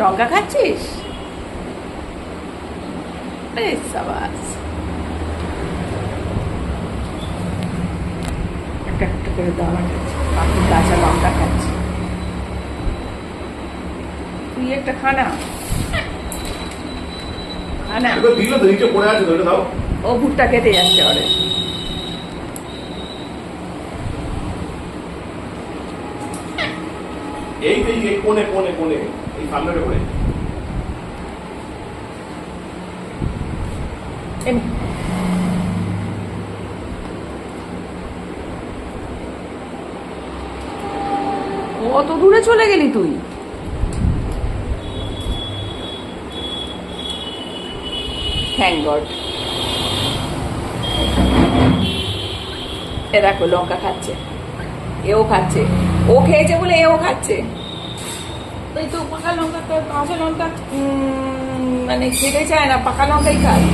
লঙ্কা খাচ্ছিস? সাবাস। একটা একটা করে দাও আমার পাখির কাঁচা লঙ্কা খাচ্ছি। তুই একটা খানা খানা ও ভুট্টা কেটে যাচ্ছে ওরে। এই তো এই কোণে কোণে কোণে, এই সামনে করে। কত দূরে চলে গেলি তুই? থ্যাংক গড এ দেখো, লঙ্কা খাচ্ছে। এও খাচ্ছে। ও খেয়েছে বলে এও খাচ্ছে। ওই তো পাকা লঙ্কা কাঁচা লঙ্কা। মানে খেতে চায় না পাকা লঙ্কাই খায়।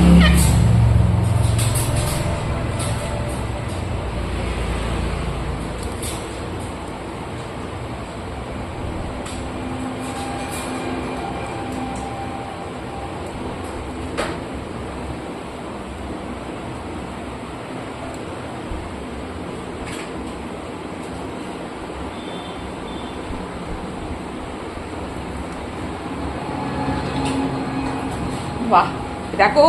বাহ দেখো।